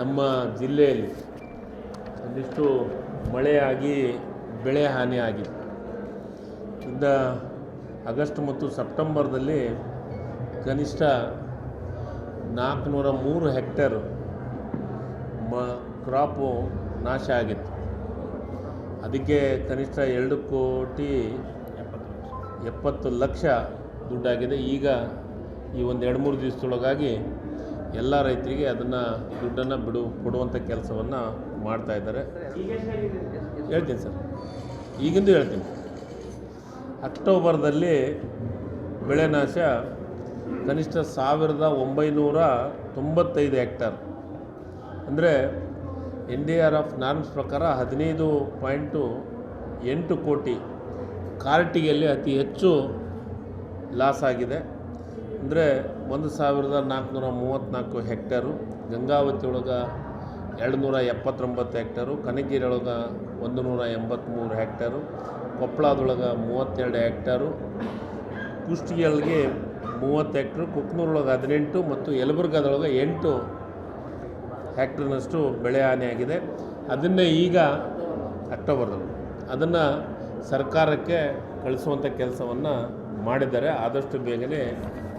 ನಮ್ಮ ಜಿಲ್ಲೆಯಲ್ಲಿ ಒಂದಿಷ್ಟು ಮಳೆಯಾಗಿ ಬೆಳೆ ಹಾನಿ ಆಗಿದೆ ಇಂದ ಆಗಸ್ಟ್ ಮತ್ತು ಸೆಪ್ಟೆಂಬರ್ದಲ್ಲಿ ಕನಿಷ್ಠ ನಾಲ್ಕುನೂರ ಮೂರು ಹೆಕ್ಟರ್ ಮ ಕ್ರಾಪು ನಾಶ ಆಗಿತ್ತು. ಅದಕ್ಕೆ ಕನಿಷ್ಠ ಎರಡು ಕೋಟಿ ಎಪ್ಪತ್ತು ಲಕ್ಷ ದುಡ್ಡಾಗಿದೆ. ಈಗ ಈ ಒಂದು ಎರಡು ಮೂರು ದಿವಸದೊಳಗಾಗಿ ಎಲ್ಲ ರೈತರಿಗೆ ಅದನ್ನು ದುಡ್ಡನ್ನು ಬಿಡು ಕೊಡುವಂಥ ಕೆಲಸವನ್ನು ಮಾಡ್ತಾ ಇದ್ದಾರೆ. ಹೇಳ್ತೀನಿ ಸರ್. ಈಗಿಂದು ಹೇಳ್ತೀನಿ. ಅಕ್ಟೋಬರ್ದಲ್ಲಿ ಬೆಳೆ ನಾಶ ಕನಿಷ್ಠ ಸಾವಿರದ ಒಂಬೈನೂರ ತೊಂಬತ್ತೈದು ಹೆಕ್ಟರ್. ಅಂದರೆ N D R of norms ಪ್ರಕಾರ ಹದಿನೈದು ಪಾಯಿಂಟು ಎಂಟು ಕೋಟಿ ಕಾರ್ಟಿಗೆಯಲ್ಲಿ ಅತಿ ಹೆಚ್ಚು ಲಾಸ್ ಆಗಿದೆ. ಅಂದರೆ ಒಂದು ಸಾವಿರದ ನಾಲ್ಕುನೂರ ಮೂವತ್ತ್ನಾಲ್ಕು ಹೆಕ್ಟರು, ಗಂಗಾವತಿ ಒಳಗೆ ಎರಡು ನೂರ ಎಪ್ಪತ್ತೊಂಬತ್ತು ಹೆಕ್ಟೇರು, ಕನಗಿರಿ ಒಂದು ನೂರ ಎಂಬತ್ತ್ಮೂರು ಹೆಕ್ಟರು, ಕೊಪ್ಪಳದೊಳಗೆ ಮೂವತ್ತೆರಡು ಹೆಕ್ಟರು ಕುಷ್ಟಗಿಯಲ್ಲಿಗೆ ಮೂವತ್ತು ಹೆಕ್ಟ್ರು, ಕುಕ್ನೂರೊಳಗೆ ಹದಿನೆಂಟು ಮತ್ತು ಯಲಬುರ್ಗದೊಳಗೆ ಎಂಟು ಹೆಕ್ಟರ್ನಷ್ಟು ಬೆಳೆ ಹಾನಿಯಾಗಿದೆ. ಅದನ್ನೇ ಈಗ ಅಕ್ಟೋಬರ್ದಲ್ಲಿ. ಅದನ್ನು ಸರ್ಕಾರಕ್ಕೆ ಕಳಿಸುವಂಥ ಕೆಲಸವನ್ನು ಮಾಡಿದ್ದಾರೆ. ಆದಷ್ಟು ಬೇಗನೆ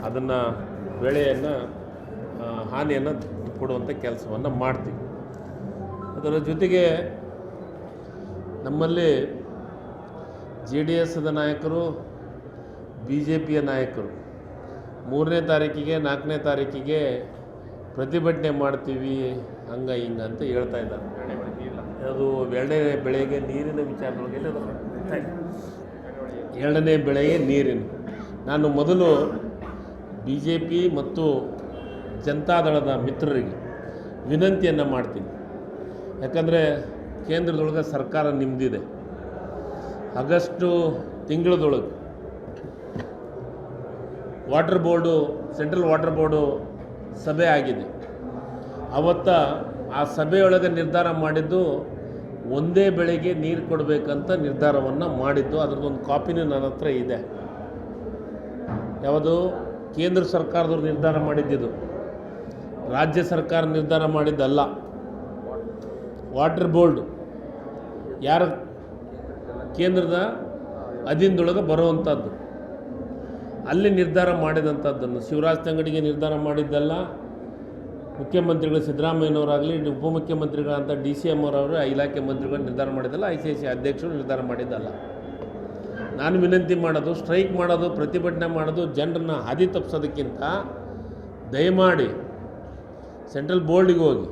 ಅದನ್ನು ಬೆಳೆಯನ್ನು ಹಾನಿಯನ್ನು ಕೊಡುವಂಥ ಕೆಲಸವನ್ನು ಮಾಡ್ತೀವಿ. ಅದರ ಜೊತೆಗೆ ನಮ್ಮಲ್ಲಿ ಜೆ ಡಿ ಎಸ್ದ ನಾಯಕರು, ಬಿ ಜೆ ಪಿಯ ನಾಯಕರು ಮೂರನೇ ತಾರೀಕಿಗೆ, ನಾಲ್ಕನೇ ತಾರೀಕಿಗೆ ಪ್ರತಿಭಟನೆ ಮಾಡ್ತೀವಿ, ಹಂಗ ಹಿಂಗ ಅಂತ ಹೇಳ್ತಾ ಇದ್ದಾರೆ. ಅದು ಎರಡನೇ ಬೆಳೆಗೆ ನೀರಿನ ವಿಚಾರದೊಳಗೆ ಎರಡನೇ ಬೆಳೆಗೆ ನೀರಿನ. ನಾನು ಮೊದಲು ಬಿ ಜೆ ಪಿ ಮತ್ತು ಜನತಾದಳದ ಮಿತ್ರರಿಗೆ ವಿನಂತಿಯನ್ನು ಮಾಡ್ತೀನಿ. ಯಾಕಂದರೆ ಕೇಂದ್ರದೊಳಗೆ ಸರ್ಕಾರ ನಿಮ್ಮದಿದೆ August ತಿಂಗಳದೊಳಗೆ water board, central water board ಸಭೆ ಆಗಿದೆ. ಅವತ್ತ ಆ ಸಭೆಯೊಳಗೆ ನಿರ್ಧಾರ ಮಾಡಿದ್ದು ಒಂದೇ ಬೆಳೆಗೆ ನೀರು ಕೊಡಬೇಕಂತ ನಿರ್ಧಾರವನ್ನು ಮಾಡಿದ್ದು. ಅದರದ್ದೊಂದು ಕಾಪಿನೂ ನನ್ನ ಹತ್ರ ಇದೆ. ಯಾವುದು? ಕೇಂದ್ರ ಸರ್ಕಾರದವ್ರು ನಿರ್ಧಾರ ಮಾಡಿದ್ದಿದ್ದು ರಾಜ್ಯ ಸರ್ಕಾರ ನಿರ್ಧಾರ ಮಾಡಿದ್ದಲ್ಲ. ವಾಟರ್ ಬೋರ್ಡ್ ಯಾರ ಕೇಂದ್ರದ ಅಧೀನದೊಳಗೆ ಬರುವಂಥದ್ದು ಅಲ್ಲಿ ನಿರ್ಧಾರ ಮಾಡಿದಂಥದ್ದನ್ನು ಶಿವರಾಜ್ ತಂಗಡಿಗೆ ನಿರ್ಧಾರ ಮಾಡಿದ್ದಲ್ಲ. ಮುಖ್ಯಮಂತ್ರಿಗಳು ಸಿದ್ದರಾಮಯ್ಯನವರಾಗಲಿ ಉಪಮುಖ್ಯಮಂತ್ರಿಗಳಂಥ ಡಿ ಸಿ ಎಂ ಅವರವರು ಇಲಾಖೆ ಮಂತ್ರಿಗಳು ನಿರ್ಧಾರ ಮಾಡಿದ್ದಲ್ಲ. ಐ ಸಿ ಐ ಸಿ ಅಧ್ಯಕ್ಷರು ನಿರ್ಧಾರ ಮಾಡಿದ್ದಲ್ಲ. ನಾನು ವಿನಂತಿ ಮಾಡೋದು, ಸ್ಟ್ರೈಕ್ ಮಾಡೋದು, ಪ್ರತಿಭಟನೆ ಮಾಡೋದು ಜನರನ್ನ ಹಾದಿ ತಪ್ಪಿಸೋದಕ್ಕಿಂತ ದಯಮಾಡಿ ಸೆಂಟ್ರಲ್ ಬೋರ್ಡಿಗೆ ಹೋಗಿ.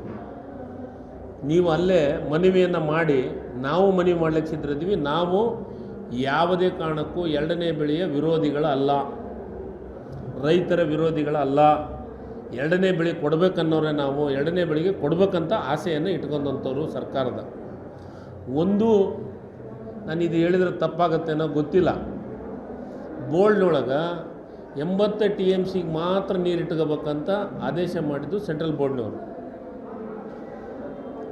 ನೀವು ಅಲ್ಲೇ ಮನವಿಯನ್ನು ಮಾಡಿ, ನಾವು ಮನವಿ ಮಾಡಲಿಕ್ಕೆ ಸಿದ್ಧರಿದ್ದೀವಿ, ನಾವು ಯಾವುದೇ ಕಾರಣಕ್ಕೂ ಎರಡನೇ ಬೆಳೆಯ ವಿರೋಧಿಗಳ ಅಲ್ಲ. ರೈತರ ವಿರೋಧಿಗಳ ಅಲ್ಲ. ಎರಡನೇ ಬೆಳೆ ಕೊಡಬೇಕನ್ನೋರೇ ನಾವು, ಎರಡನೇ ಬೆಳೆಗೆ ಕೊಡಬೇಕಂತ ಆಸೆಯನ್ನು ಇಟ್ಕೊಂಡಂಥವ್ರು ಸರ್ಕಾರದ. ಒಂದು ನಾನು ಇದು ಹೇಳಿದ್ರೆ ತಪ್ಪಾಗತ್ತೇನೋ ಗೊತ್ತಿಲ್ಲ. ಬೋರ್ಡ್ನೊಳಗೆ ಎಂಬತ್ತು ಟಿ ಎಂ ಸಿಗೆ ಮಾತ್ರ ನೀರು ಇಟ್ಕೋಬೇಕಂತ ಆದೇಶ ಮಾಡಿದ್ದು ಸೆಂಟ್ರಲ್ ಬೋರ್ಡ್ನವರು.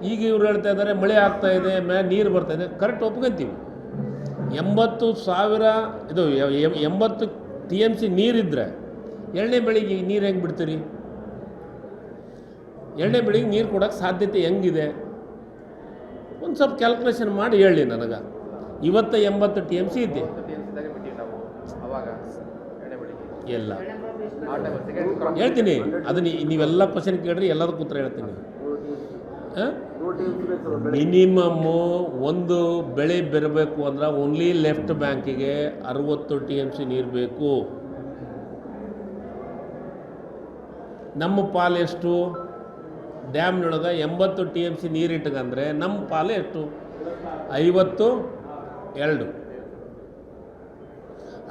ಈಗ ಇವ್ರು ಹೇಳ್ತಾ ಇದ್ದಾರೆ ಮಳೆ ಆಗ್ತಾ ಇದೆ, ಮ್ಯಾ, ನೀರು ಬರ್ತಾ ಇದೆ. ಕರೆಕ್ಟ್ ಒಪ್ಕೊಂತೀವಿ. ಎಂಬತ್ತು ಸಾವಿರ, ಇದು ಎಂಬತ್ತು ಟಿ ಎಂ ಸಿ ನೀರಿದ್ದರೆ ಎರಡನೇ ಬೆಳಿಗ್ಗೆ ನೀರು ಹೆಂಗೆ ಬಿಡ್ತೀರಿ? ಎರಡನೇ ಬೆಳಿಗ್ಗೆ ನೀರು ಕೊಡೋಕ್ಕೆ ಸಾಧ್ಯತೆ ಹೆಂಗಿದೆ? ಒಂದು ಸ್ವಲ್ಪ ಕ್ಯಾಲ್ಕುಲೇಷನ್ ಮಾಡಿ ಹೇಳಿ ನನಗೆ. ಇವತ್ತು ಎಂಬತ್ತು ಟಿ ಎಂ ಸಿ ಇದೆ. ಎಲ್ಲ. ಹೇಳ್ತೀನಿ. ಅದನ್ನ ನೀವೆಲ್ಲ ಕ್ವಶನ್ ಕೇಳ್ರಿ ಎಲ್ಲದಕ್ಕೂ ಉತ್ತರ ಹೇಳ್ತೀನಿ. ಮಿನಿಮಮ್ಮು ಒಂದು ಬೆಳೆ ಬೆರಬೇಕು ಅಂದ್ರೆ ಓನ್ಲಿ ಲೆಫ್ಟ್ ಬ್ಯಾಂಕಿಗೆ ಅರವತ್ತು ಟಿ ಎಂ ಸಿ ನೀರು ಬೇಕು. ನಮ್ಮ ಪಾಲು ಎಷ್ಟು? ಡ್ಯಾಮ್ನೊಳಗೆ ಎಂಬತ್ತು ಟಿ ಎಂ ಸಿ ನೀರು ಇಟ್ಕಂದ್ರೆ ನಮ್ಮ ಪಾಲು ಎಷ್ಟು? ಐವತ್ತು ಎರಡು.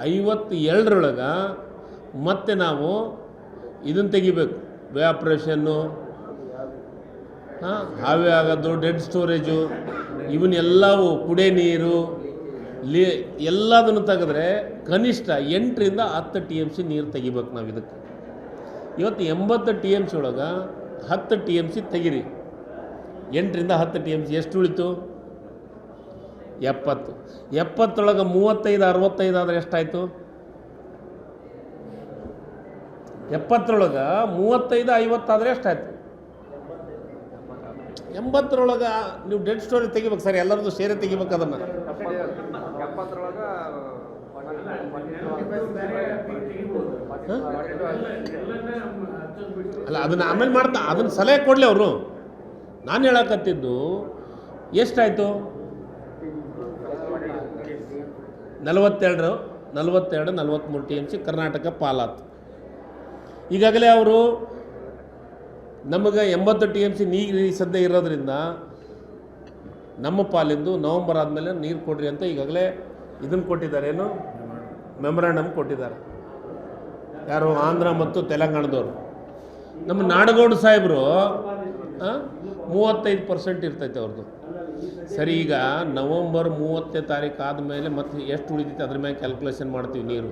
ಐವತ್ತು ಎರಡರೊಳಗೆ ಮತ್ತೆ ನಾವು ಇದನ್ನು ತೆಗಿಬೇಕು. ವ್ಯಾಪ್ರೇಷನ್ನು ಹಾಂ, ಹಾವೇ ಆಗೋದು, ಡೆಡ್ ಸ್ಟೋರೇಜು, ಇವನ್ನೆಲ್ಲವೂ ಕುಡಿಯ ನೀರು, ಲೀ, ಎಲ್ಲದನ್ನು ತೆಗೆದ್ರೆ ಕನಿಷ್ಠ ಎಂಟರಿಂದ ಹತ್ತು ಟಿ ಎಂ ಸಿ ನೀರು ತೆಗಿಬೇಕು ನಾವು ಇದಕ್ಕೆ. ಇವತ್ತು ಎಂಬತ್ತು ಟಿ ಎಂ ಸಿ ಒಳಗೆ ಹತ್ತು ಟಿ ಎಂ ಸಿ ತೆಗಿರಿ. ಎಂಟರಿಂದ ಹತ್ತು ಟಿ ಎಂ ಸಿ ಎಷ್ಟು ಉಳಿತು? ಎಪ್ಪತ್ತು. ಎಪ್ಪತ್ತೊಳಗೆ ಮೂವತ್ತೈದು, ಅರವತ್ತೈದು ಆದರೆ ಎಷ್ಟಾಯಿತು? ಎಪ್ಪತ್ತರೊಳಗೆ ಮೂವತ್ತೈದು ಐವತ್ತಾದರೆ ಎಷ್ಟಾಯಿತು? ಎಂಬತ್ತರೊಳಗೆ ನೀವು ಡೆಡ್ ಸ್ಟೋರಿ ತೆಗಿಬೇಕು ಸರ್, ಎಲ್ಲರದ್ದು ಸೇರೆ ತೆಗಿಬೇಕು ಅದನ್ನು. ಅಲ್ಲ, ಅದನ್ನು ಆಮೇಲೆ ಮಾಡ್ತಾ, ಅದನ್ನು ಸಲಹೆ ಕೊಡಲಿ ಅವರು. ನಾನು ಹೇಳಕತ್ತಿದ್ದು, ಎಷ್ಟಾಯಿತು? ನಲವತ್ತೆರಡು ನಲವತ್ತೆರಡು ನಲವತ್ತ್ಮೂರು ಟಿ ಎಂ ಸಿ ಕರ್ನಾಟಕ ಪಾಲಾತು. ಈಗಾಗಲೇ ಅವರು ನಮಗೆ ಎಂಬತ್ತು ಟಿ ಎಂ ಸಿ ನೀರು ಸದ್ಯ ಇರೋದ್ರಿಂದ ನಮ್ಮ ಪಾಲಿಂದು ನವಂಬರ್ ಆದಮೇಲೆ ನೀರು ಕೊಡ್ರಿ ಅಂತ ಈಗಾಗಲೇ ಇದನ್ನು ಕೊಟ್ಟಿದ್ದಾರೆ, ಏನು? ಮೆಮೊರಾಂಡಮ್ ಕೊಟ್ಟಿದ್ದಾರೆ. ಯಾರು? ಆಂಧ್ರ ಮತ್ತು ತೆಲಂಗಾಣದವರು. ನಮ್ಮ ನಾಡಗೌಡ ಸಾಹೇಬರು ಮೂವತ್ತೈದು ಪರ್ಸೆಂಟ್ ಇರ್ತೈತೆ ಅವ್ರದ್ದು ಸರಿ, ಈಗ ನವಂಬರ್ ಮೂವತ್ತನೇ ತಾರೀಕು ಆದಮೇಲೆ ಮತ್ತೆ ಎಷ್ಟು ಉಳಿತೈತೆ ಅದ್ರ ಮೇಲೆ ಕ್ಯಾಲ್ಕುಲೇಷನ್ ಮಾಡ್ತೀವಿ ನೀರು?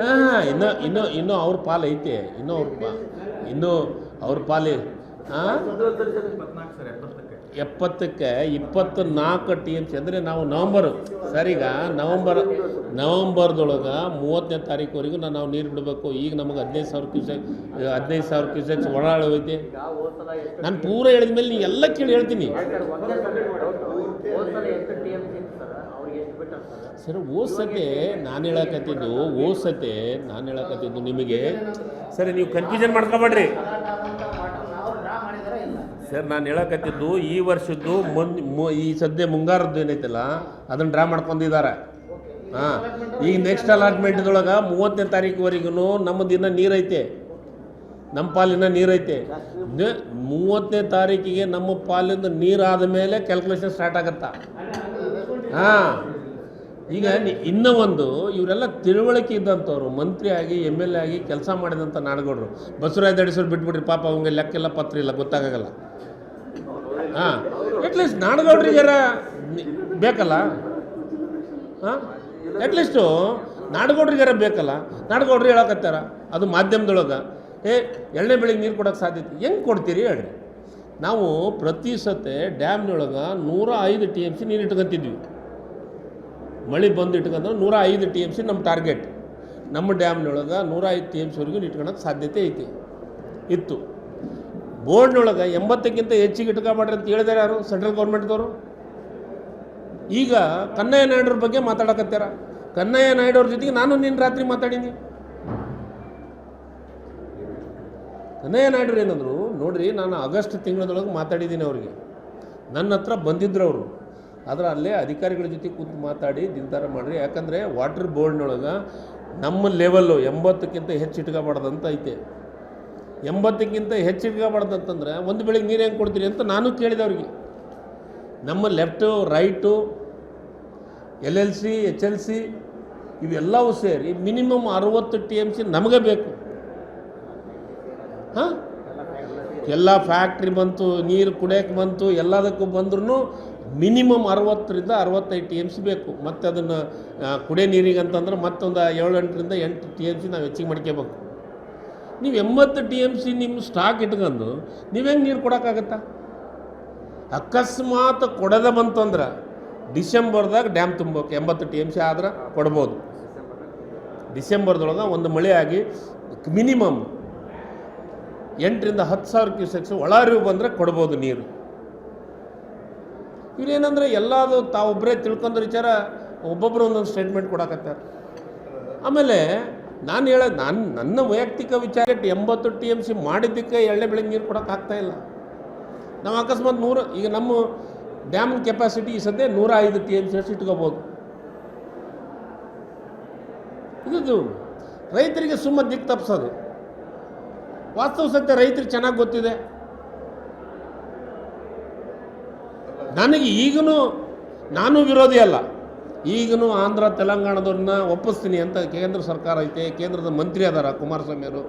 ಹಾಂ ಇನ್ನೂ ಇನ್ನೂ ಇನ್ನೂ ಅವ್ರ ಪಾಲು ಐತೆ, ಇನ್ನೂ ಅವ್ರ ಪಾ ಇನ್ನೂ ಅವ್ರ ಪಾಲಿ ಹಾಂ ಎಪ್ಪತ್ತಕ್ಕೆ ಇಪ್ಪತ್ತು ನಾಲ್ಕು ಟಿ ಎಂ ಸಿ ಅಂದರೆ ನಾವು ನವಂಬರು, ಸರಿಗ? ನವಂಬರ್, ನವಂಬರ್ದೊಳಗೆ ಮೂವತ್ತನೇ ತಾರೀಕುವರೆಗೂ ನಾವು ನೀರು ಬಿಡಬೇಕು ಈಗ ನಮಗೆ ಹದಿನೈದು ಸಾವಿರ ಕ್ಯೂಸೆಕ್, ಹದಿನೈದು ಸಾವಿರ ಕ್ಯೂಸೆಕ್ಸ್ ಒಳಾಳ ನಾನು ಪೂರ ಹೇಳಿದ ಮೇಲೆ ನೀವು ಎಲ್ಲ ಕೇಳಿ ಹೇಳ್ತೀನಿ. ಸರ್ ಓಸತೆ ನಾನು ಹೇಳಕತ್ತಿದ್ದು ಓಸತೆ ನಾನು ಹೇಳಕತ್ತಿದ್ದು ನಿಮಗೆ. ಸರಿ, ನೀವು ಕನ್ಫ್ಯೂಷನ್ ಮಾಡ್ಕೊಬೇಡ್ರಿ ಸರ್, ನಾನು ಹೇಳಕತ್ತಿದ್ದು ಈ ವರ್ಷದ್ದು ಮುಂದ್ ಮು- ಈ ಸದ್ಯ ಮುಂಗಾರದ್ದು ಏನೈತಲ್ಲ, ಅದನ್ನ ಡ್ರಾ ಮಾಡ್ಕೊಂಡಿದ್ದಾರೆ. ಹಾಂ, ಈಗ ನೆಕ್ಸ್ಟ್ ಅಲಾಟ್ಮೆಂಟ್ದೊಳಗೆ ಮೂವತ್ತನೇ ತಾರೀಕುವರೆಗೂ ನಮ್ಮದು ಇನ್ನೂ ನೀರೈತೆ. ನಮ್ಮ ಪಾಲಿನ ನೀರೈತೆ. ಮೂವತ್ತನೇ ತಾರೀಕಿಗೆ ನಮ್ಮ ಪಾಲಿಂದ ನೀರಾದ ಮೇಲೆ ಕ್ಯಾಲ್ಕುಲೇಷನ್ ಸ್ಟಾರ್ಟ್ ಆಗತ್ತಾ? ಹಾಂ. ಈಗ ಇನ್ನ ಒಂದು ಇವರೆಲ್ಲ ತಿಳುವಳಿಕೆ ಇದ್ದಂಥವ್ರು, ಮಂತ್ರಿ ಆಗಿ ಎಂ ಎಲ್ ಎ ಆಗಿ ಕೆಲಸ ಮಾಡಿದಂಥ ನಾಡಗೌಡರು. ಬಸವರಾಜ ದಡಿಸೋರು ಬಿಟ್ಬಿಡ್ರಿ ಪಾಪ ಅವಂಗೆ ಲೆಕ್ಕೆಲ್ಲ ಪತ್ರ ಇಲ್ಲ, ಗೊತ್ತಾಗಲ್ಲ. ಹಾಂ ಅಟ್ಲೀಸ್ಟ್ ನಾಡಗೌಡ್ರಿಗಾರ ಬೇಕಲ್ಲ? ಹಾಂ ಅಟ್ಲೀಸ್ಟು ನಾಡಗೌಡ್ರಿಗಾರ ಬೇಕಲ್ಲ? ನಾಡಗೌಡ್ರು ಹೇಳಕತ್ತಾರ, ಅದು ಮಾಧ್ಯಮದೊಳಗೆ. ಏ ಎಣ್ಣೆ ಬೆಳಿಗ್ಗೆ ನೀರು ಕೊಡೋಕ್ಕೆ ಸಾಧ್ಯತೆ ಹೆಂಗೆ ಕೊಡ್ತೀರಿ ಹೇಳ್ರಿ. ನಾವು ಪ್ರತಿ ಸತೆ ಡ್ಯಾಮ್ನೊಳಗೆ ನೂರ ಐದು ಟಿ ಎಂ ಸಿ ನೀರು ಇಟ್ಕೊಂತಿದ್ವಿ. ಮಳೆ ಬಂದು ಇಟ್ಕೊಂಡ್ರೆ ನೂರ ಐದು ಟಿ ಎಂ ಸಿ ನಮ್ಮ ಟಾರ್ಗೆಟ್ ನಮ್ಮ ಡ್ಯಾಮ್ನೊಳಗೆ ನೂರ ಐದು ಟಿ ಎಂ ಸಿವರೆಗೂ ಇಟ್ಕೊಳಕ್ಕೆ ಸಾಧ್ಯತೆ ಐತಿ. ಇತ್ತು. ಬೋರ್ಡ್ನೊಳಗೆ ಎಂಬತ್ತಕ್ಕಿಂತ ಹೆಚ್ಚಿಗೆ ಇಟ್ಕೊಬೇಡ್ರಿ ಅಂತ ಹೇಳಿದಾರೆ ಯಾರು? ಸೆಂಟ್ರಲ್ ಗೌರ್ಮೆಂಟ್ದವರು ಈಗ ಕನ್ನಯ್ಯ ನಾಯ್ಡವ್ರ ಬಗ್ಗೆ ಮಾತಾಡಕತ್ತಾರ ಕನ್ನಯ್ಯ ನಾಯ್ಡವ್ರ ಜೊತೆಗೆ ನಾನು ನಿನ್ನ ರಾತ್ರಿ ಮಾತಾಡೀನಿ. ಕನ್ನಯ್ಯ ನಾಯ್ಡ್ರು ಏನಂದ್ರು, ನೋಡ್ರಿ ನಾನು ಆಗಸ್ಟ್ ತಿಂಗಳದೊಳಗೆ ಮಾತಾಡಿದ್ದೀನಿ ಅವ್ರಿಗೆ. ನನ್ನ ಹತ್ರ ಬಂದಿದ್ರು ಅವರು. ಆದ್ರೆ ಅಲ್ಲೇ ಅಧಿಕಾರಿಗಳ ಜೊತೆ ಕೂತು ಮಾತಾಡಿ ನಿರ್ಧಾರ ಮಾಡಿರಿ. ಯಾಕಂದರೆ ವಾಟರ್ ಬೋರ್ಡ್ನೊಳಗೆ ನಮ್ಮ ಲೆವೆಲ್ಲು ಎಂಬತ್ತಕ್ಕಿಂತ ಹೆಚ್ಚು ಇಟ್ಕೋಬಾರ್ದಂತ ಐತೆ. ಎಂಬತ್ತಕ್ಕಿಂತ ಹೆಚ್ಚು ಇಟ್ಕೋಬಾರ್ದಂತಂದ್ರೆ ಒಂದು ಬೆಳಿಗ್ಗೆ ನೀರು ಹೆಂಗೆ ಕೊಡ್ತೀರಿ ಅಂತ ನಾನು ಕೇಳಿದೆ ಅವ್ರಿಗೆ. ನಮ್ಮ left right L L C H L C ಇವೆಲ್ಲವೂ ಸೇರಿ ಮಿನಿಮಮ್ ಅರುವತ್ತು ಟಿ ಎಂ ಸಿ ನಮಗೆ ಬೇಕು. ಹಾಂ? ಎಲ್ಲ ಫ್ಯಾಕ್ಟ್ರಿ ಬಂತು, ನೀರು ಕುಡಿಯೋಕೆ ಬಂತು, ಎಲ್ಲದಕ್ಕೂ ಬಂದ್ರೂ ಮಿನಿಮಮ್ ಅರವತ್ತರಿಂದ ಅರವತ್ತೈದು ಟಿ ಎಂ ಸಿ ಬೇಕು. ಮತ್ತು ಅದನ್ನು ಕುಡಿಯೋ ನೀರಿಗೆ ಅಂತಂದ್ರೆ ಮತ್ತೊಂದು ಏಳೆಂಟರಿಂದ ಎಂಟು ಟಿ ಎಂ ಸಿ ನಾವು ಹೆಚ್ಚಿಗೆ ಮಾಡ್ಕೋಬೇಕು ನೀವು ಎಂಬತ್ತು ಟಿ ಎಂ ಸಿ ನಿಮ್ಮ ಸ್ಟಾಕ್ ಇಟ್ಕೊಂಡು ನೀವು ಹೆಂಗೆ ನೀರು ಕೊಡೋಕ್ಕಾಗತ್ತಾ? ಅಕಸ್ಮಾತ್ ಕೊಡದೆ ಬಂತಂದ್ರೆ ಡಿಸೆಂಬರ್ದಾಗ ಡ್ಯಾಮ್ ತುಂಬಬೇಕು. ಎಂಬತ್ತು ಟಿ ಎಂ ಸಿ ಆದ್ರೆ ಕೊಡ್ಬೋದು. ಡಿಸೆಂಬರ್ದೊಳಗೆ ಒಂದು ಮಳೆ ಆಗಿ ಮಿನಿಮಮ್ ಎಂಟರಿಂದ ಹತ್ತು ಸಾವಿರ ಕ್ಯೂಸೆಕ್ಸ್ ಒಳರಿವು ಬಂದರೆ ಕೊಡ್ಬೋದು ನೀರು. ಇವ್ರೇನಂದ್ರೆ ಎಲ್ಲದು ತಾವೊಬ್ಬರೇ ತಿಳ್ಕೊಂಡ್ರ ವಿಚಾರ ಒಬ್ಬೊಬ್ಬರು ಒಂದೊಂದು ಸ್ಟೇಟ್ಮೆಂಟ್ ಕೊಡಕತ್ತಾರೆ. ಆಮೇಲೆ ನಾನು ಹೇಳ, ನಾನು ನನ್ನ ವೈಯಕ್ತಿಕ ವಿಚಾರ ಎಂಬತ್ತು ಟಿ ಎಂ ಸಿ ಮಾಡಿದ್ದಕ್ಕೆ ಎಳ್ಳೆ ಬೆಳಗ್ಗೆ ನೀರು ಕೊಡೋಕ್ಕಾಗ್ತಾ ಇಲ್ಲ. ನಾವು ಅಕಸ್ಮಾತ್ ನೂರು, ಈಗ ನಮ್ಮ ಡ್ಯಾಮ್ ಕೆಪಾಸಿಟಿ ಈ ಸದ್ಯ ನೂರ ಐದು ಟಿ ಎಂ ಸಿ ಅಷ್ಟು ಇಟ್ಕೋಬೋದು. ಇದು ರೈತರಿಗೆ ಸುಮ್ಮ ದಿಕ್ಕು ತಪ್ಪಿಸೋದು ವಾಸ್ತವ ಸತ್ಯ ರೈತರಿಗೆ ಚೆನ್ನಾಗಿ ಗೊತ್ತಿದೆ. ನನಗೆ ಈಗಲೂ ನಾನು ವಿರೋಧಿ ಅಲ್ಲ. ಈಗಲೂ ಆಂಧ್ರ, ತೆಲಂಗಾಣದವ್ರನ್ನ ಒಪ್ಪಿಸ್ತೀನಿ ಅಂತ ಕೇಂದ್ರ ಸರ್ಕಾರ ಐತೆ. ಕೇಂದ್ರದ ಮಂತ್ರಿ ಅದಾರ ಕುಮಾರಸ್ವಾಮಿ ಅವರು.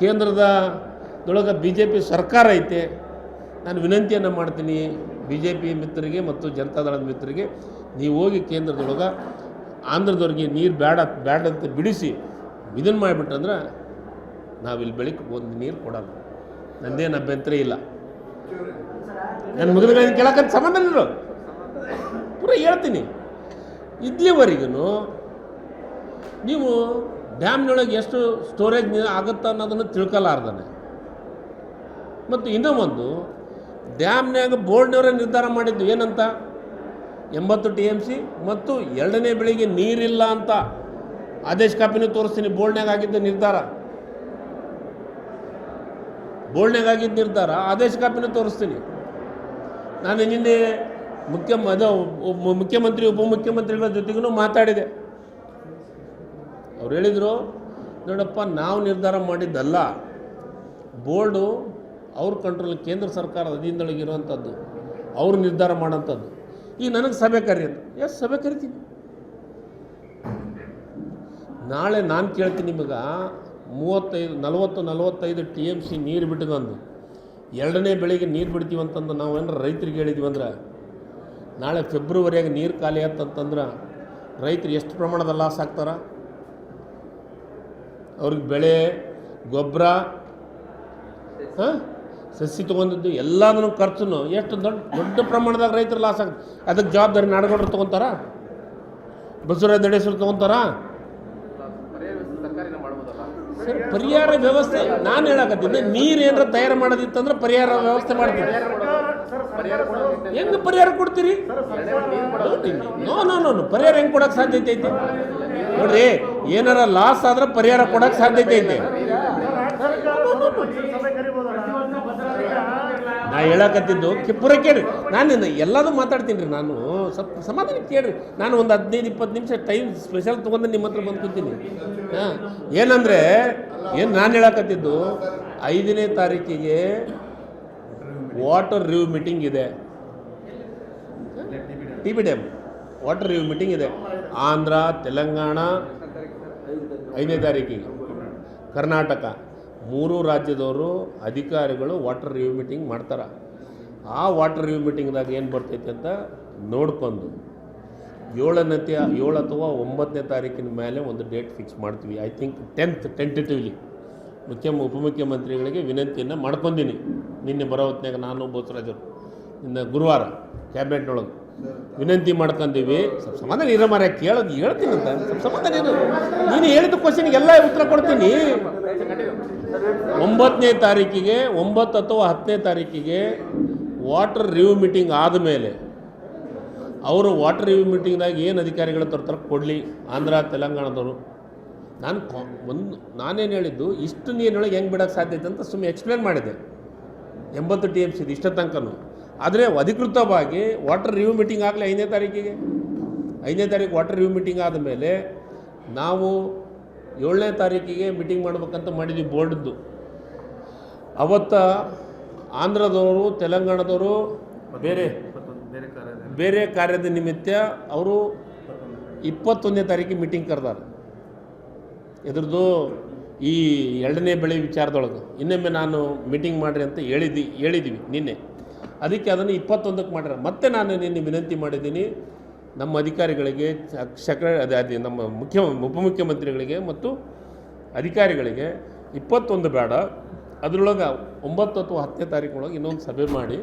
ಕೇಂದ್ರದ ದೊಳಗೆ ಬಿ ಜೆ ಪಿ ಸರ್ಕಾರ ಐತೆ. ನಾನು ವಿನಂತಿಯನ್ನು ಮಾಡ್ತೀನಿ ಬಿ ಜೆ ಪಿ ಮಿತ್ರರಿಗೆ ಮತ್ತು ಜನತಾದಳದ ಮಿತ್ರರಿಗೆ, ನೀವು ಹೋಗಿ ಕೇಂದ್ರದೊಳಗೆ ಆಂಧ್ರದವ್ರಿಗೆ ನೀರು ಬೇಡ ಬೇಡ ಅಂತ ಬಿಡಿಸಿ ಇದನ್ನು ಮಾಡಿಬಿಟ್ಟಂದ್ರೆ ನಾವಿಲ್ಲಿ ಬೆಳಿಗ್ಗೆ ಒಂದು ನೀರು ಕೊಡೋಲ್ಲ. ನಂದೇನು ಅಭ್ಯಂತರ ಇಲ್ಲ. ನನ್ನ ಮುಗಿದುಗಳನ್ನು ಕೇಳಕ್ಕಂತ ಸಂಬಂಧ ಇರೋ ಪೂರ ಹೇಳ್ತೀನಿ. ಇಲ್ಲಿವರೆಗೂ ನೀವು ಡ್ಯಾಮ್ನೊಳಗೆ ಎಷ್ಟು ಸ್ಟೋರೇಜ್ ಆಗುತ್ತೆ ಅನ್ನೋದನ್ನು ತಿಳ್ಕೊಲಾರ್ದಾನೆ. ಮತ್ತು ಇನ್ನೂ ಒಂದು, ಡ್ಯಾಮ್ನ್ಯಾಗ ಬೋರ್ಡ್ನವರೇ ನಿರ್ಧಾರ ಮಾಡಿದ್ದು ಏನಂತ? ಎಂಬತ್ತು ಟಿ ಎಂ ಸಿ ಮತ್ತು ಎರಡನೇ ಬೆಳಿಗ್ಗೆ ನೀರಿಲ್ಲ ಅಂತ ಆದೇಶ ಕಾಪಿನೂ ತೋರಿಸ್ತೀನಿ ಬೋರ್ಡ್ನಾಗ ಆಗಿದ್ದ ನಿರ್ಧಾರ. ಬೋರ್ಡ್ನಾಗ ಆಗಿದ್ದ ನಿರ್ಧಾರ ಆದೇಶ ಕಾಪಿನೂ ತೋರಿಸ್ತೀನಿ. ನಾನು ನಿನ್ನೆ ಮುಖ್ಯ ಅದು ಮುಖ್ಯಮಂತ್ರಿ, ಉಪಮುಖ್ಯಮಂತ್ರಿಗಳ ಜೊತೆಗೂ ಮಾತಾಡಿದೆ. ಅವ್ರು ಹೇಳಿದರು, ನೋಡಪ್ಪ, ನಾವು ನಿರ್ಧಾರ ಮಾಡಿದ್ದಲ್ಲ. ಬೋರ್ಡು ಅವ್ರ ಕಂಟ್ರೋಲ್ ಕೇಂದ್ರ ಸರ್ಕಾರದ ಅಧೀನದೊಳಗಿರುವಂಥದ್ದು ಅವ್ರು ನಿರ್ಧಾರ ಮಾಡೋಂಥದ್ದು ಈಗ ನನಗೆ ಸಭೆ ಕರೆಯೋದು. ಎಸ್, ಸಭೆ ಕರಿತೀನಿ. ನಾಳೆ ನಾನು ಕೇಳ್ತೀನಿ ನಿಮಗೆ. ಮೂವತ್ತೈದು, ನಲವತ್ತು, ನಲವತ್ತೈದು ಟಿ ಎಂ ಸಿ ನೀರು ಬಿಟ್ಕೊಂಡು. ಎರಡನೇ ಬೆಳೆಗೆ ನೀರು ಬಿಡ್ತೀವಿ ಅಂತಂದು ನಾವು ಏನಾರ ರೈತರಿಗೆ ಹೇಳಿದ್ವಿ ಅಂದ್ರೆ, ನಾಳೆ ಫೆಬ್ರವರಿಯಾಗ ನೀರು ಖಾಲಿ ಆಯ್ತಂತಂದ್ರೆ ರೈತರು ಎಷ್ಟು ಪ್ರಮಾಣದ ಲಾಸ್ ಆಗ್ತಾರ? ಅವ್ರಿಗೆ ಬೆಳೆ ಗೊಬ್ಬರ ಸಸಿ ತೊಗೊಂಡಿದ್ದು ಎಲ್ಲದನ್ನು ಖರ್ಚು ಎಷ್ಟು ದೊಡ್ಡ ದೊಡ್ಡ ಪ್ರಮಾಣದಾಗ ರೈತರು ಲಾಸ್ ಆಗ್ತದೆ ಅದಕ್ಕೆ ಜವಾಬ್ದಾರಿ ನಾಡಗೌಡರು ತೊಗೊತಾರ? ಬಸವರಾಜ ದಡೇಶ್ವರ ತೊಗೊತಾರ? ಸರ್, ಪರಿಹಾರ ವ್ಯವಸ್ಥೆ, ನಾನು ಹೇಳಕತ್ತಿದ್ದೆ ನೀರು ಏನಾರ ತಯಾರು ಮಾಡೋದಿತ್ತಂದ್ರೆ ಪರಿಹಾರ ವ್ಯವಸ್ಥೆ ಮಾಡ್ತೀನಿ. ಹೆಂಗ್ ಪರಿಹಾರ ಕೊಡ್ತೀರಿ? ನೋ ನೋ ನೋ ಪರಿಹಾರ ಹೆಂಗೆ ಕೊಡೋಕೆ ಸಾಧ್ಯತೆ ಐತೆ ನೋಡ್ರಿ, ಏನಾರ ಲಾಸ್ ಆದ್ರೆ ಪರಿಹಾರ ಕೊಡೋಕೆ ಸಾಧ್ಯತೆ ಐತೆ ನಾ ಹೇಳಕತ್ತಿದ್ದು ಕಿಪ್ಪುರ ಪೂರ ಕೇಳ್ರಿ ನಾನು ಎಲ್ಲದೂ ಮಾತಾಡ್ತೀನಿ ರೀ, ನಾನು ಸ್ವಲ್ಪ ಸಮಾಧಾನ ಕೇಳ್ರಿ. ನಾನು ಒಂದು ಹದಿನೈದು, ಇಪ್ಪತ್ತು ನಿಮಿಷ ಟೈಮ್ ಸ್ಪೆಷಲ್ ತೊಗೊಂಡು ನಿಮ್ಮ ಹತ್ರ ಬಂದು ಕೂತೀನಿ ಹಾಂ, ಏನಂದರೆ, ಏನು ನಾನು ಹೇಳಕತ್ತಿದ್ದು, ಐದನೇ ತಾರೀಕಿಗೆ ವಾಟರ್ ರಿವ್ಯೂ ಮೀಟಿಂಗ್ ಇದೆ. T B dam water review meeting ಇದೆ. ಆಂಧ್ರ, ತೆಲಂಗಾಣ, ಐದನೇ ತಾರೀಕಿಗೆ. ಕರ್ನಾಟಕ, ಮೂರು ರಾಜ್ಯದವರು ಅಧಿಕಾರಿಗಳು ವಾಟರ್ ರಿವ್ಯೂ ಮೀಟಿಂಗ್ ಮಾಡ್ತಾರೆ. ಆ ವಾಟರ್ ರಿವ್ಯೂ ಮೀಟಿಂಗ್ದಾಗ ಏನು ಬರ್ತೈತೆ ಅಂತ ನೋಡ್ಕೊಂಡು ಏಳನೇ ಏಳು ಅಥವಾ ಒಂಬತ್ತನೇ ತಾರೀಕಿನ ಮೇಲೆ ಒಂದು ಡೇಟ್ ಫಿಕ್ಸ್ ಮಾಡ್ತೀವಿ. ಐ ಥಿಂಕ್ ಟೆಂತ್ ಟೆಂಟೇಟಿವ್ಲಿ ಮುಖ್ಯ ಉಪಮುಖ್ಯಮಂತ್ರಿಗಳಿಗೆ ವಿನಂತಿಯನ್ನು ಮಾಡ್ಕೊಂಡೀನಿ. ನಿನ್ನೆ ಬರೋ ಹೊತ್ತಿನಾಗ ನಾನು ಬೋಸರಾಜರು ಇನ್ನು ಗುರುವಾರ ಕ್ಯಾಬಿನೆಟ್ನೊಳಗೆ ವಿನಂತಿ ಮಾಡ್ಕೊಂಡೀವಿ. ಸ್ವಲ್ಪ ಸಮಾಧಾನ ಇರೋ ಮಾರ ಕೇಳೋದು ಹೇಳ್ತೀನಿ ಅಂತ. ಸ್ವಲ್ಪ ಸಮಾಧಾನ ಇರೋ. ನೀನು ಹೇಳಿದ ಕ್ವಶನ್ಗೆ ಎಲ್ಲ ಉತ್ತರ ಕೊಡ್ತೀನಿ. ಒಂಬತ್ತನೇ ತಾರೀಕಿಗೆ, ಒಂಬತ್ತು ಅಥವಾ ಹತ್ತನೇ ತಾರೀಕಿಗೆ ವಾಟರ್ ರಿವ್ಯೂ ಮೀಟಿಂಗ್ ಆದಮೇಲೆ ಅವರು ವಾಟರ್ ರಿವ್ಯೂ ಮೀಟಿಂಗ್ದಾಗ ಏನು ಅಧಿಕಾರಿಗಳು ತರ್ತಾರೆ ಕೊಡಲಿ, ಆಂಧ್ರ, ತೆಲಂಗಾಣದವರು. ನಾನು ಒಂದು, ನಾನೇನು ಹೇಳಿದ್ದು, ಇಷ್ಟು ನೀರಿನೊಳಗೆ ಹೆಂಗೆ ಬಿಡೋಕ್ಕೆ ಸಾಧ್ಯ ಅಂತ ಸುಮ್ಮನೆ ಎಕ್ಸ್ಪ್ಲೇನ್ ಮಾಡಿದೆ. ಎಂಬತ್ತು ಟಿ ಎಂ ಸಿ ಇಷ್ಟ ತನಕನೂ. ಆದರೆ ಅಧಿಕೃತವಾಗಿ ವಾಟರ್ ರಿವ್ಯೂ ಮೀಟಿಂಗ್ ಆಗಲಿ ಐದನೇ ತಾರೀಕಿಗೆ. ಐದನೇ ತಾರೀಕು ವಾಟರ್ ರಿವ್ಯೂ ಮೀಟಿಂಗ್ ಆದಮೇಲೆ ನಾವು ಏಳನೇ ತಾರೀಕಿಗೆ ಮೀಟಿಂಗ್ ಮಾಡ್ಬೇಕಂತ ಮಾಡಿದ್ವಿ ಬೋರ್ಡ್ದು. ಅವತ್ತ ಆಂಧ್ರದವರು, ತೆಲಂಗಾಣದವರು, ಬೇರೆ ಬೇರೆ ಬೇರೆ ಕಾರ್ಯದ ನಿಮಿತ್ತ ಅವರು ಇಪ್ಪತ್ತೊಂದನೇ ತಾರೀಕಿಗೆ ಮೀಟಿಂಗ್ ಕರೆದಾರ. ಇದ್ರದ್ದು ಈ ಎರಡನೇ ಬೆಳೆ ವಿಚಾರದೊಳಗೆ. ಇನ್ನೊಮ್ಮೆ ನಾನು ಮೀಟಿಂಗ್ ಮಾಡಿರಿ ಅಂತ ಹೇಳಿದ್ದಿ ಹೇಳಿದ್ದೀವಿ ನಿನ್ನೆ. ಅದಕ್ಕೆ ಅದನ್ನು ಇಪ್ಪತ್ತೊಂದಕ್ಕೆ ಮಾಡ್ಯಾರ. ಮತ್ತೆ ನಾನು ನಿನ್ನೆ ವಿನಂತಿ ಮಾಡಿದ್ದೀನಿ ನಮ್ಮ ಅಧಿಕಾರಿಗಳಿಗೆ, ಸಕ್ರ, ಅದೇ ನಮ್ಮ ಮುಖ್ಯ ಉಪಮುಖ್ಯಮಂತ್ರಿಗಳಿಗೆ ಮತ್ತು ಅಧಿಕಾರಿಗಳಿಗೆ ಇಪ್ಪತ್ತೊಂದು ಬೇಡ. ಅದರೊಳಗೆ ಒಂಬತ್ತು ಅಥವಾ ಹತ್ತನೇ ತಾರೀಕಿನೊಳಗೆ ಇನ್ನೊಂದು ಸಭೆ ಮಾಡಿ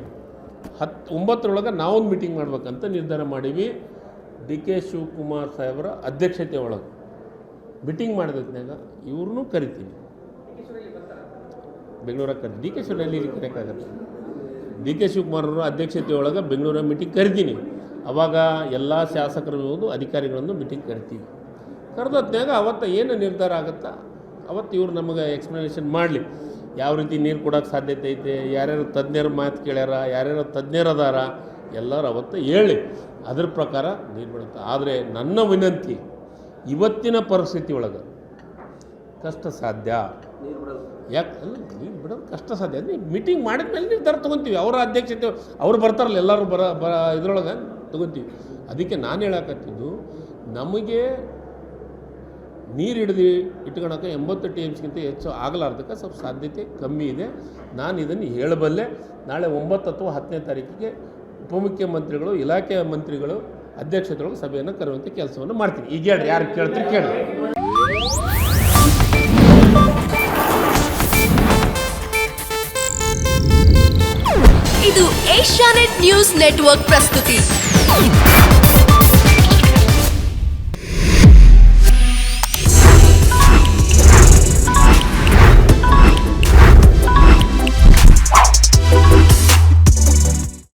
ಹತ್ತು ಒಂಬತ್ತರೊಳಗೆ ನಾವೊಂದು ಮೀಟಿಂಗ್ ಮಾಡ್ಬೇಕಂತ ನಿರ್ಧಾರ ಮಾಡೀವಿ. ಡಿ ಕೆ ಶಿವಕುಮಾರ್ ಸಾಹೇಬರ ಅಧ್ಯಕ್ಷತೆ ಒಳಗೆ. ಮೀಟಿಂಗ್ ಮಾಡಿದ್ನಾಗ ಇವ್ರನ್ನೂ ಕರಿತೀನಿ ಬೆಂಗಳೂರಾಗ ಕರಿ, ಡಿ ಕೆ ಶಿವರಲ್ಲಿ ಇಲ್ಲಿ ಕರೆಯೋಕ್ಕಾಗತ್ತೆ ಡಿ ಕೆ ಶಿವಕುಮಾರ್ ಅವರ ಅಧ್ಯಕ್ಷತೆ ಒಳಗೆ ಬೆಂಗಳೂರ ಮೀಟಿಂಗ್ ಕರಿತೀನಿ. ಅವಾಗ ಎಲ್ಲ ಶಾಸಕರು ಅಧಿಕಾರಿಗಳನ್ನು ಮೀಟಿಂಗ್ ಕರಿತೀವಿ. ಕರೆದತ್ನಾಗ ಅವತ್ತು ಏನು ನಿರ್ಧಾರ ಆಗುತ್ತಾ? ಅವತ್ತು ಇವ್ರು ನಮಗೆ ಎಕ್ಸ್ಪ್ಲನೇಷನ್ ಮಾಡಲಿ. ಯಾವ ರೀತಿ ನೀರು ಕೊಡೋಕ್ಕೆ ಸಾಧ್ಯತೆ ಐತೆ, ಯಾರ್ಯಾರು ತಜ್ಞರ ಮಾತು ಕೇಳ್ಯಾರ, ಯಾರ್ಯಾರು ತಜ್ಞರು ಅದಾರ, ಎಲ್ಲರೂ ಅವತ್ತು ಹೇಳಿ ಅದ್ರ ಪ್ರಕಾರ ನೀರು ಬಿಡುತ್ತೆ. ಆದರೆ ನನ್ನ ವಿನಂತಿ, ಇವತ್ತಿನ ಪರಿಸ್ಥಿತಿ ಒಳಗೆ ಕಷ್ಟ ಸಾಧ್ಯ. ಯಾಕೆ? ಅಲ್ಲ, ನೀರು ಬಿಡೋದು ಕಷ್ಟ ಸಾಧ್ಯ. ಅಂದರೆ ಮೀಟಿಂಗ್ ಮಾಡಿದ ಮೇಲೆ ನಿರ್ಧಾರ ತೊಗೊತೀವಿ. ಅವರ ಅಧ್ಯಕ್ಷತೆ, ಅವ್ರು ಬರ್ತಾರಲ್ಲ, ಎಲ್ಲರೂ ಬರ ಬರ, ಇದ್ರೊಳಗೆ ತೊಗೊತೀವಿ. ಅದಕ್ಕೆ ನಾನು ಹೇಳಕತ್ತಿದ್ದು, ನಮಗೆ ನೀರು ಹಿಡಿದು ಇಟ್ಕೊಳಕ್ಕೆ ಎಂಬತ್ತು ಟಿ ಎಮ್ಸ್ಗಿಂತ ಹೆಚ್ಚು ಆಗಲಾರ್ದಕ್ಕೆ ಸ್ವಲ್ಪ ಸಾಧ್ಯತೆ ಕಮ್ಮಿ ಇದೆ. ನಾನು ಇದನ್ನು ಹೇಳಬಲ್ಲೆ, ನಾಳೆ ಒಂಬತ್ತು ಅಥವಾ ಹತ್ತನೇ ತಾರೀಕಿಗೆ ಉಪಮುಖ್ಯಮಂತ್ರಿಗಳು, ಇಲಾಖೆ ಮಂತ್ರಿಗಳು ಅಧ್ಯಕ್ಷತೆಯೊಳಗೆ ಸಭೆಯನ್ನು ಕರೆಯುವಂಥ ಕೆಲಸವನ್ನು ಮಾಡ್ತೀನಿ. ಈಗ ಹೇಳ್ರಿ, ಯಾರು ಕೇಳ್ತೀರಿ ಕೇಳಿ ಇದು ಏಷ್ಯಾನೆಟ್ ನ್ಯೂಸ್ ನೆಟ್ವರ್ಕ್ ಪ್ರಸ್ತುತಿ.